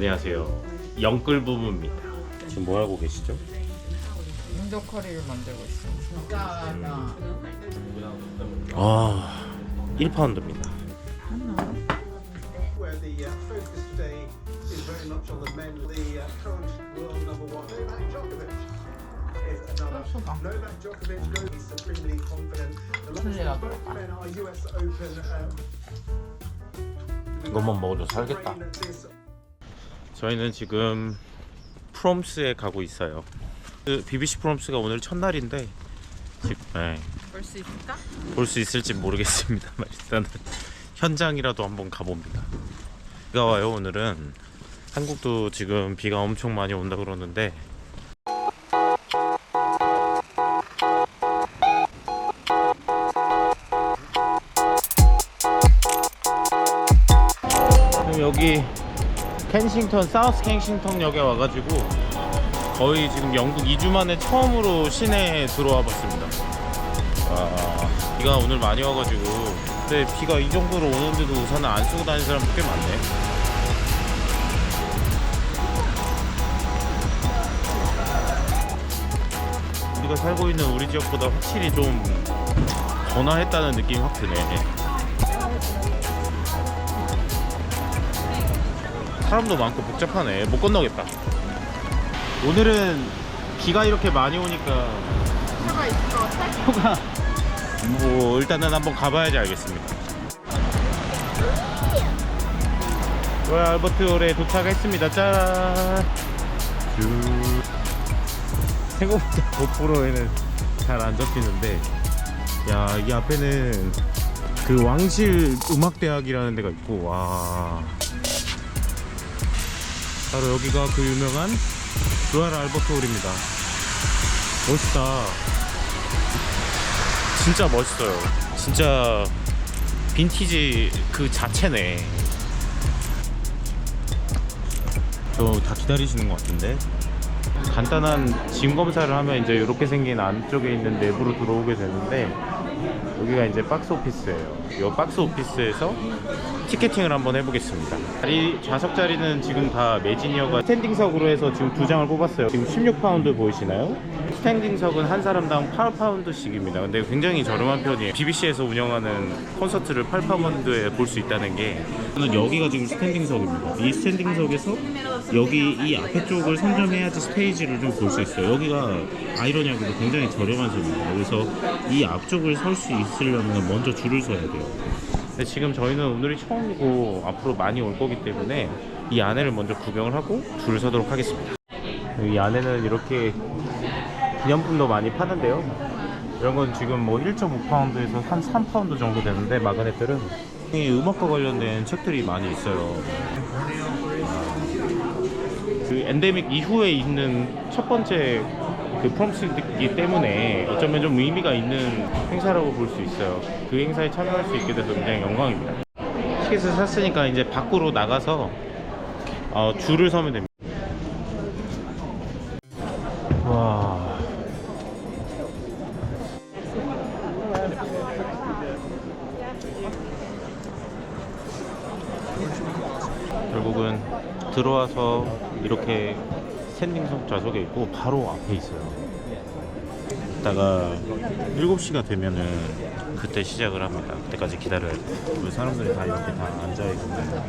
안녕하세요. 영끌 부부입니다. 지금 뭐 하고 계시죠? 인도 커리를 만들고 있어. 아, 1파운드입니다. where the uh, focus today is very much on the men. The uh, current world number one, Novak Djokovic, is another. Super. Novak Djokovic goes he's supremely confident. The last Yeah. both men are US Open. Um, 이것만 먹어도 살겠다. brain this 저희는 지금 프롬스에 가고 있어요. 그 BBC 프롬스가 오늘 첫날인데 네, 볼수 있을까? 볼 수 있을지 모르겠습니다만 일단은 현장이라도 한번 가봅니다. 비가 와요 오늘은 한국도 지금 비가 엄청 많이 온다 그러는데 켄싱턴 사우스 켄싱턴역에 와가지고 거의 지금 영국 2주 만에 처음으로 시내에 들어와 봤습니다. 아, 비가 오늘 많이 와가지고 근데 비가 이 정도로 오는데도 우산을 안 쓰고 다니는 사람 꽤 많네. 우리가 살고 있는 우리 지역보다 확실히 좀 번화했다는 느낌이 확 드네. 사람도 많고 복잡하네. 못 건너겠다. 오늘은 비가 이렇게 많이 오니까 차가 있을 것 같아? 표가 뭐 일단은 한번 가봐야지 알겠습니다. 로얄 알버트 홀에 도착했습니다. 짠. 쭉. 생각보다 고프로에는 잘 안 잡히는데, 야, 이 앞에는 그 왕실 음악대학이라는 데가 있고, 와. 바로 여기가 그 유명한 로얄 알버트 홀입니다. 멋있다. 진짜 멋있어요. 진짜 빈티지 그 자체네. 저 다 기다리시는 것 같은데. 간단한 짐 검사를 하면 이제 이렇게 생긴 안쪽에 있는 내부로 들어오게 되는데 여기가 이제 박스 오피스예요. 이 박스 오피스에서 티켓팅을 한번 해보겠습니다. 자리 좌석 자리는 지금 다 매진이어가 스탠딩석으로 해서 지금 두 장을 뽑았어요. 지금 16파운드 보이시나요? 스탠딩석은 한 사람당 8파운드씩입니다. 근데 굉장히 저렴한 편이에요. BBC에서 운영하는 콘서트를 8파운드에 볼 수 있다는 게 저는 여기가 지금 스탠딩석입니다. 이 스탠딩석에서 여기 이 앞에 쪽을 선점해야지 스테이지를 좀 볼 수 있어요. 여기가 아이러니하게도 굉장히 저렴한 점입니다. 그래서 이 앞쪽을 설 수 있으려면 먼저 줄을 서야 돼요. 근데 지금 저희는 오늘이 처음이고 앞으로 많이 올 거기 때문에 이 안에를 먼저 구경을 하고 줄 서도록 하겠습니다. 이 안에는 이렇게 기념품도 많이 파는데요. 이런 건 지금 뭐 1.5파운드에서 한 3파운드 정도 되는데 마그넷들은 이 음악과 관련된 책들이 많이 있어요. 그 엔데믹 이후에 있는 첫 번째 그 프롬스이기 때문에 어쩌면 좀 의미가 있는 행사라고 볼 수 있어요. 그 행사에 참여할 수 있게 돼서 굉장히 영광입니다. 티켓을 샀으니까 이제 밖으로 나가서 어, 줄을 서면 됩니다. 결국은 들어와서 이렇게 스탠딩석 좌석에 있고 바로 앞에 있어요. 이따가 7시가 되면은 그때 시작을 합니다. 그때까지 기다려야 돼요. 우리 사람들이 다 이렇게 다 앉아있는데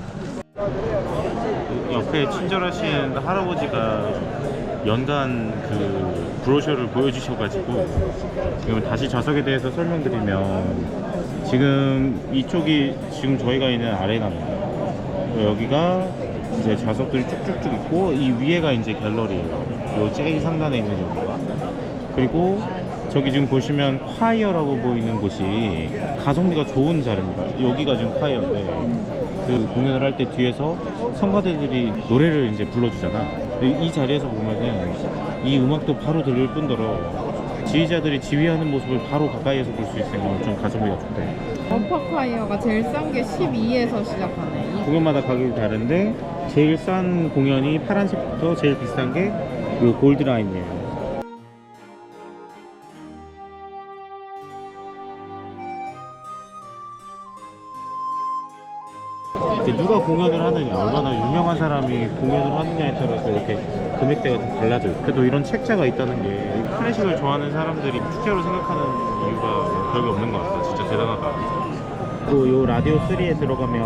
그 옆에 친절하신 할아버지가 연간 그 브로셔를 보여주셔가지고 지금 다시 좌석에 대해서 설명드리면 지금 이쪽이 지금 저희가 있는 아레나입니다. 여기가 이제 좌석들이 쭉쭉쭉 있고 이 위에가 이제 갤러리예요. 요 제일 상단에 있는 여기가. 그리고 저기 지금 보시면 콰이어라고 보이는 곳이 가성비가 좋은 자리입니다. 여기가 지금 콰이어인데 그 공연을 할 때 뒤에서 성가대들이 노래를 이제 불러주잖아. 이 자리에서 보면은 이 음악도 바로 들릴 뿐더러 지휘자들이 지휘하는 모습을 바로 가까이에서 볼 수 있으니까 엄청 가성비가 좋대. 어퍼콰이어가 제일 싼 게 12에서 시작하네. 공연마다 가격이 다른데 제일 싼 공연이 파란색부터 제일 비싼 게 이 골드라인이에요. 이제 누가 공연을 하느냐, 얼마나 유명한 사람이 공연을 하느냐에 따라서 이렇게 금액대가 좀 달라져요. 그래도 이런 책자가 있다는 게 클래식을 좋아하는 사람들이 축제로 생각하는 이유가 별게 없는 것 같아요. 진짜 대단하다. 또 요 라디오 3에 들어가면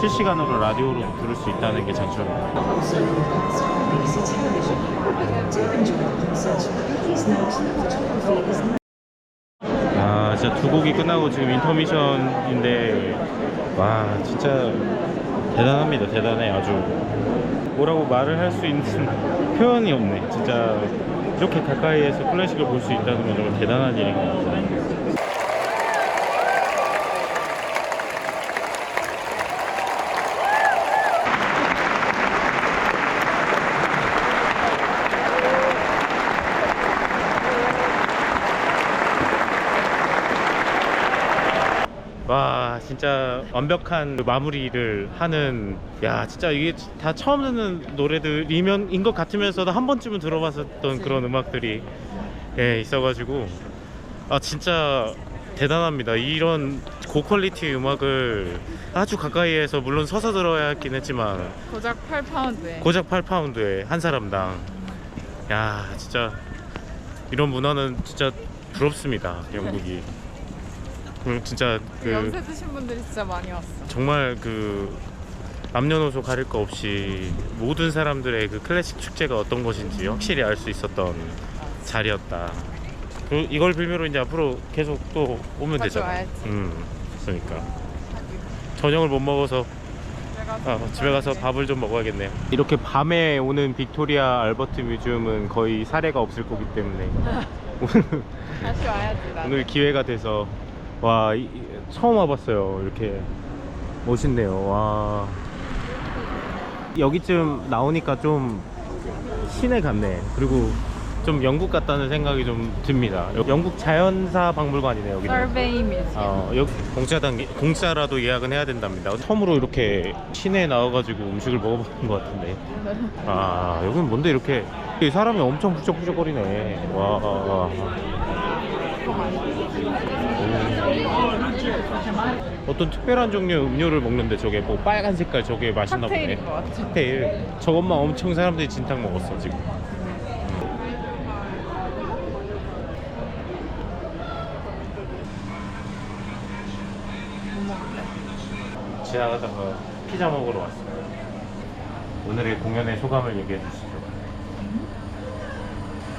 실시간으로 라디오로 들을 수 있다는 게 not 아 진짜 두 곡이 끝나고 지금 인터미션인데 와 진짜 대단합니다. 대단해 아주. 뭐라고 말을 할 수 있는 표현이 없네. 진짜 이렇게 가까이에서 클래식을 볼 수 있다는 건 정말 대단한 일인 것 같아요 와 진짜 완벽한 그 마무리를 하는 야 진짜 이게 다 처음 듣는 노래들이면 인 것 같으면서도 한 번쯤은 들어봤었던 그런 음악들이 예 있어가지고. 아 진짜 대단합니다. 이런 고퀄리티 음악을 아주 가까이에서 물론 서서 들어야 했긴 했지만. 고작 8파운드에. 고작 8파운드에 한 사람당. 야 진짜 이런 문화는 진짜 부럽습니다 영국이 그 진짜 그 연세 드신 분들이 진짜 많이 왔어. 정말 그 남녀노소 가릴 거 없이 모든 사람들의 그 클래식 축제가 어떤 것인지 확실히 알 수 있었던 자리였다. 그 이걸 빌미로 이제 앞으로 계속 또 오면 되잖아. 와야지. 음, 그러니까 저녁을 못 먹어서 아, 집에 가서 밥을 좀 먹어야겠네요. 이렇게 밤에 오는 빅토리아 알버트 뮤지엄은 거의 사례가 없을 거기 때문에 오늘 다시 와야지 나. 오늘 기회가 돼서 와 이- 이- 처음 와봤어요 이렇게 멋있네요 와 여기쯤 나오니까 좀 시내 같네 그리고 좀 영국 같다는 생각이 좀 듭니다 영국 자연사 박물관이네요 여기는 서베이 뮤지엄. 어, 여기 공짜당 공짜라도 예약은 해야 된답니다. 처음으로 이렇게 시내에 나와가지고 음식을 먹어보는 것 같은데. 아 여기는 뭔데 이렇게 이 사람이 엄청 부쩍부쩍거리네. 와. 어떤 특별한 종류의 음료를 먹는데 저게 뭐 빨간 색깔 저게 맛있나 보네. 칵테일인 것 같아. 칵테일. 저것만 엄청 사람들이 진탕 먹었어 지금. 지나가다가 피자 먹으러 왔어요. 오늘의 공연의 소감을 얘기해 주시죠.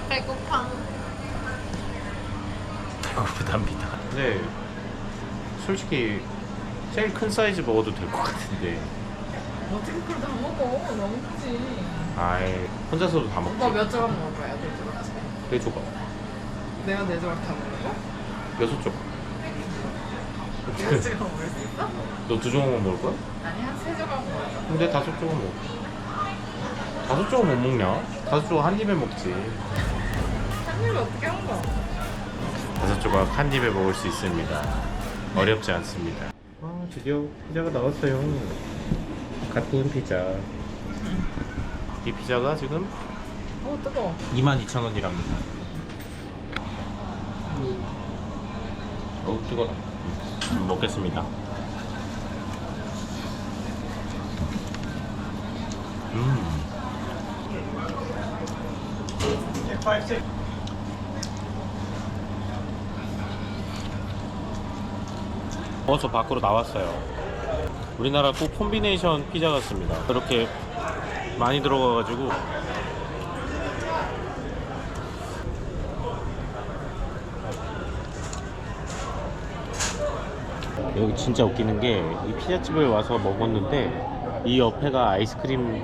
배고팡. 배고프답니다. 근데 솔직히 제일 큰 사이즈 먹어도 될 것 같은데. 어떻게 그걸 다 먹어? 너무 크지. 아예 혼자서도 다 오빠 먹지. 몇 조각 먹을 거야? 네 조각. 네 조각. 내가 네 조각 다 먹는 거? 여섯 조각. 네 조각 먹을 수 있어? 너 두 조각만 먹을 거야? 아니 한 세 조각 먹어. 근데 다섯 조각 먹어. 다섯 조각 못 먹냐? 다섯 조각 한 입에 먹지. 한 입에 어떻게 한 거야? 다섯 조각 한 입에 먹을 수 있습니다. 어렵지 않습니다. 아 드디어 피자가 나왔어요. 갓 구운 피자. 이 피자가 지금 어 뜨거. 22,000원이랍니다. 어우 뜨거워. 음, 먹겠습니다. 음. 어서 밖으로 나왔어요. 우리나라 꼭 콤비네이션 피자 같습니다. 이렇게 많이 들어가가지고 여기 진짜 웃기는 게 이 피자집을 와서 먹었는데 이 옆에가 아이스크림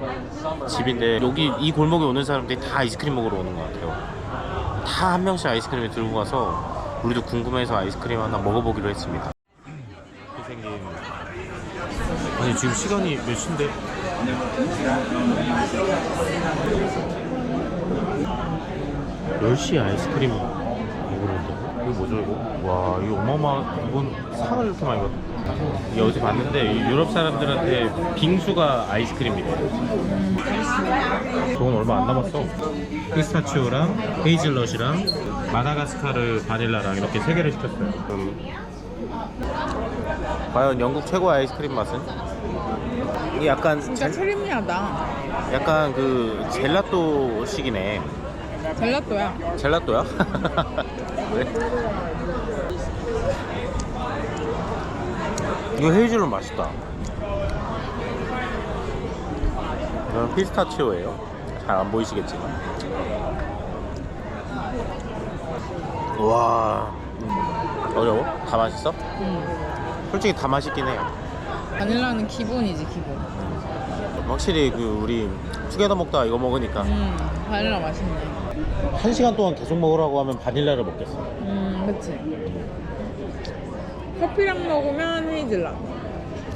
집인데 여기 이 골목에 오는 사람들이 다 아이스크림 먹으러 오는 것 같아요. 다 한 명씩 아이스크림을 들고 가서 우리도 궁금해서 아이스크림 하나 먹어보기로 했습니다. 생긴 아니 지금 시간이 몇 시인데? 열 시에 아이스크림 먹으러 온다고? 이거 뭐죠 이거? 와 이거 어마어마 이건 상을 이렇게 많이 받 어제 봤는데 이 유럽 사람들한테 빙수가 아이스크림이래 저건 얼마 안 남았어 피스타치오랑 헤이즐넛이랑 마다가스카르 바닐라랑 이렇게 세 개를 시켰어요 그럼 과연 영국 최고의 아이스크림 맛은? 이게 약간 진짜 젤, 크리미하다. 약간 그 젤라또식이네. 젤라또야. 젤라또야? 그래? 이거 헤이즐넛 맛있다. 이건 피스타치오예요. 잘 안 보이시겠지만. 와, 음. 어려워? 다 맛있어? 음. 솔직히 다 맛있긴 해요. 바닐라는 기본이지 기본. 확실히 그 우리 투게더 먹다가 이거 먹으니까 음 바닐라 맛있네. 한 시간 동안 계속 먹으라고 하면 바닐라를 먹겠어. 음 그치. 커피랑 먹으면 헤이즐넛.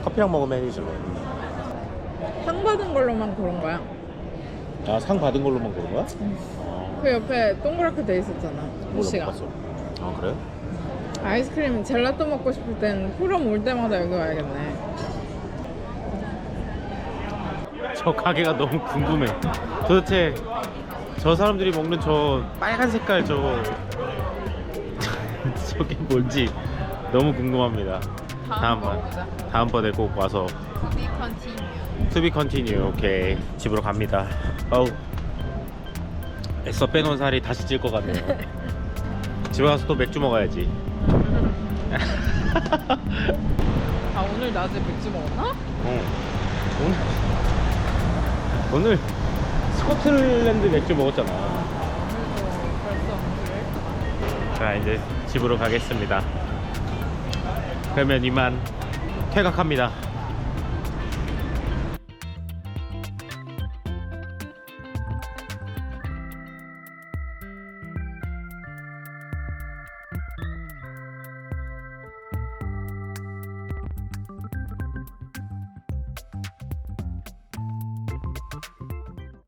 커피랑 먹으면 헤이즐넛. 상 받은 걸로만 그런 거야. 아, 상 받은 걸로만 그런 거야? 그 옆에 동그랗게 돼 있었잖아. 몰라 글씨가. 못 봤어. 아 그래? 아이스크림 젤라또 먹고 싶을 땐 포럼 올 때마다 여기 와야겠네. 저 가게가 너무 궁금해. 도대체 저 사람들이 먹는 저 빨간 색깔 저거 저게 뭔지 너무 궁금합니다. 다음 번 다음번에 꼭 와서 투비 컨티뉴. 투비 컨티뉴 오케이 집으로 갑니다. 어우 애써 빼놓은 살이 다시 찔 것 같네요. 집에 가서 또 맥주 먹어야지. 아 오늘 낮에 맥주 먹었나? 어. 오늘 오늘 스코틀랜드 맥주 먹었잖아. 오늘도 벌써 맥주를. 자 이제 집으로 가겠습니다. 그러면 이만 퇴각합니다.